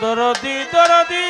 দরদি দরদি।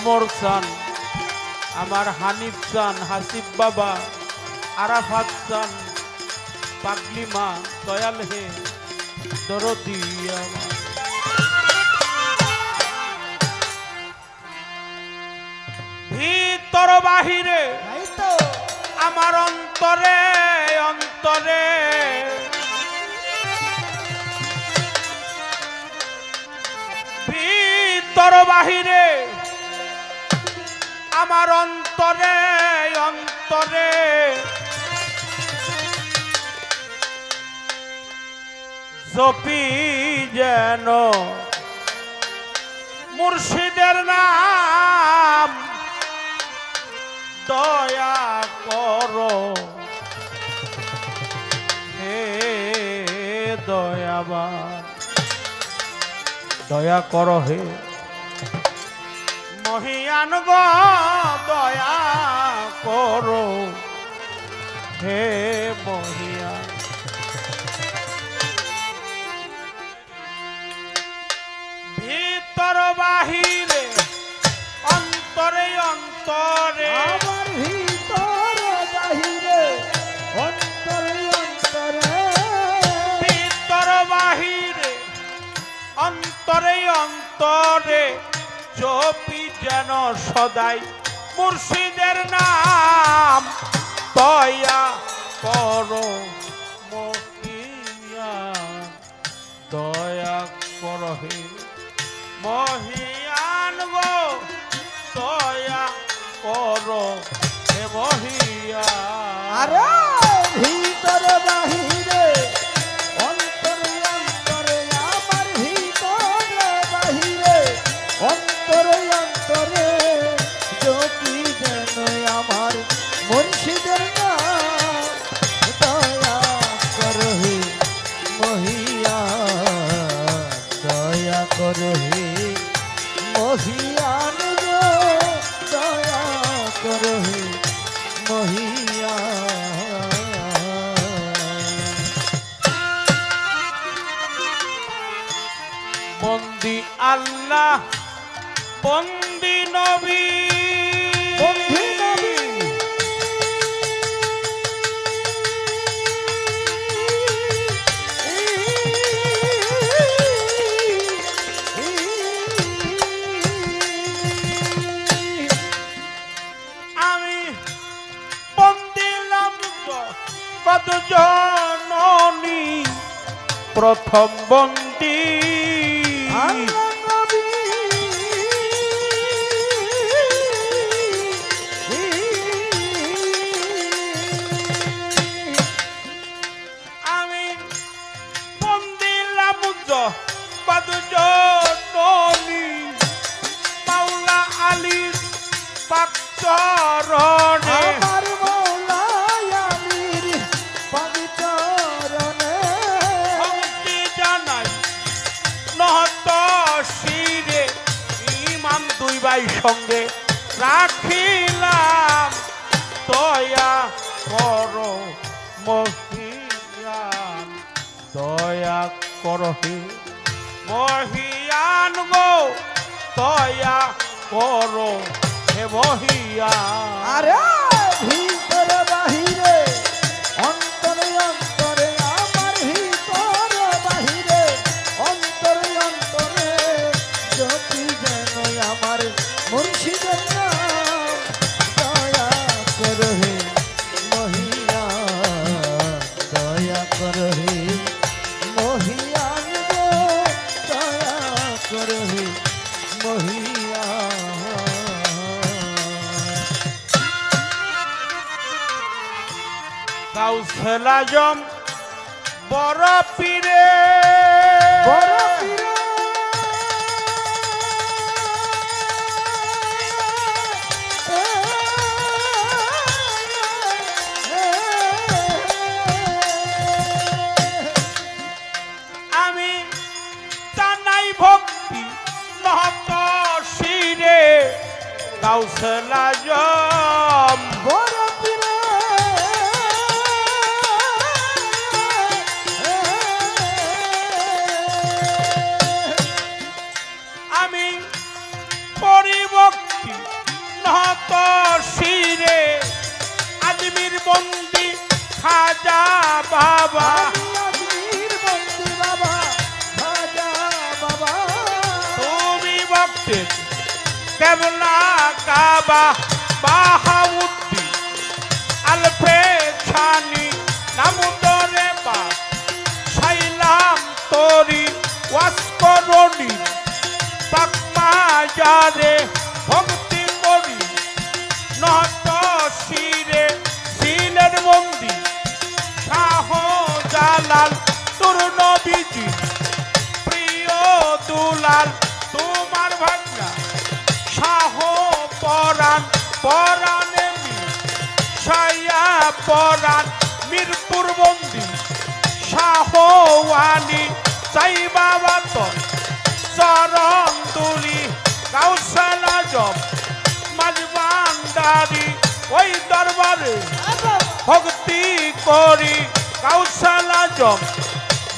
ওমর চান আমার হানিফ চান হাসিব বাবা আরাফাত চান পাগলি মা দয়াল হে দরদি আমার। ভিতর বাহিরে আমার অন্তরে অন্তরে। ভিতর বাহিরে আমার অন্তরে অন্তরে। জপি যেন মুর্শিদের নাম দয়া করো। হে দয়াবান। দয়া করো হে মহিয়ান গো দয়া করো। হে মহিয়ান ভিতর বাহিরে অন্তরে অন্তরে। আমার ভিতরে বাহিরে অন্তরে অন্তরে। ভিতর বাহিরে অন্তরে অন্তরে। চপি যেন সদাই মুর্শিদের নাম দয়া করো দয়া করো হে মহিয়ান গো, দয়া করো হে মহিয়া। আরে ভিতরে বাহিরে আল্লাহ বন্দি নবী। প্রথম বন্দি ভাই সঙ্গে রাখিলাম, দয়া কর মহিয়ান, দয়া কর হে মহিয়ান গো, দয়া করো হে মহিয়ান। আজম বড় পীরে। বড় ভক্তের কেবলা কাবা বাহাউদ্দি আলফে ছানি নামুদরে বা সাইলাম তরি ওয়াস্করণি পাকমা যারে পরাণ সায়া পরাণ, মিরপুর বন্দি শাহ ওয়ালি চাই বাবা তোর চরণ তুলি কাউসাল আজম মাঝবান্ডারি ওই দরবারে ভক্তি করি কাউসাল আজম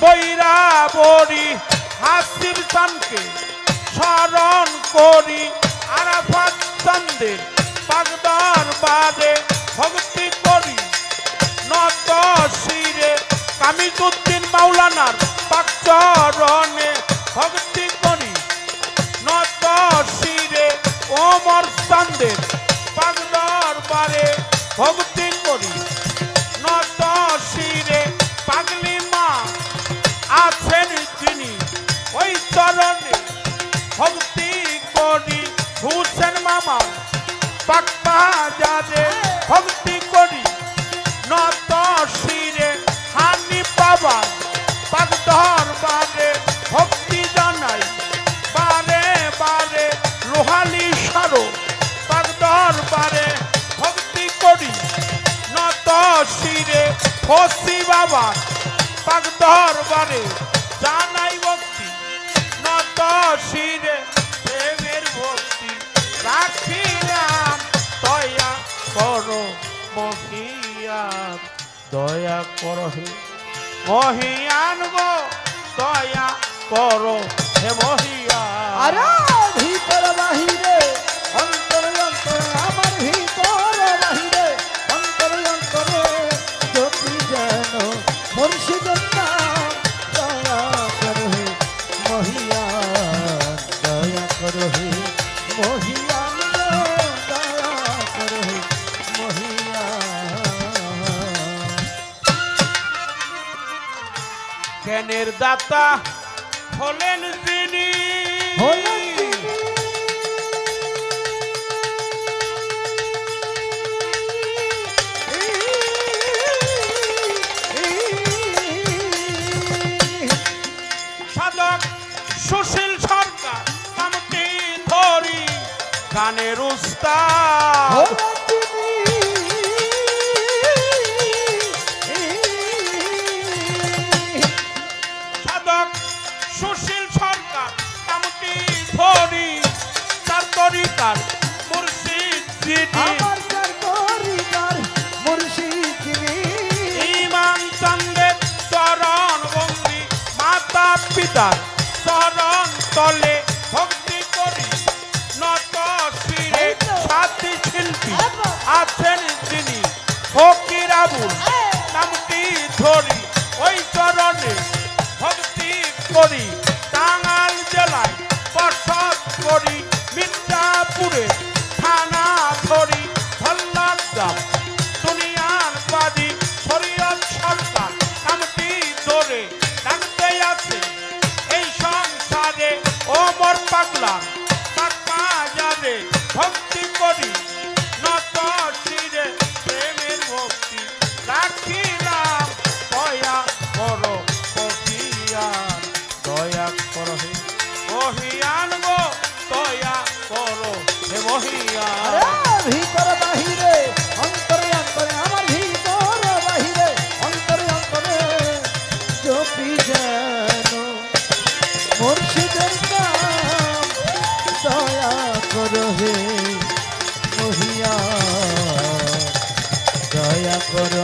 বৈরা বরি হাসির চানকে, স্মরণ করি, আরাফাত চন্দের ভক্তি করি। নত শিরে কামিজুদ্দিন মাওলানার পাকচরণে ভক্তি করি। নত শিরে ওমর চন্দের পাক বারে ভক্তি করি। ফসি বাবা পাগধর বারে জানাই ভক্তি নত শিরে প্রেমের ভক্তি, রাখিলাম দয়া করো মহিয়ান দয়া করো হে মহিয়ান গো, দয়া করো হে মহিয়ান আরে ভিতর বাহিরে, অন্তর অন্তর দাতা হলেন তিনি। সাধক সুশীল সরকার নামটি ধরি গানের উস্তাদ তরিকার মুর্শিদ যিনি। মুর্শিদ যিনি। চরণ বন্দি মাতা পিতার চরণ তলে ভক্তি করি। নত শিরে সাথী শিল্পী আছেন ফকির আবুল পাগলা দিয়া দয়া কর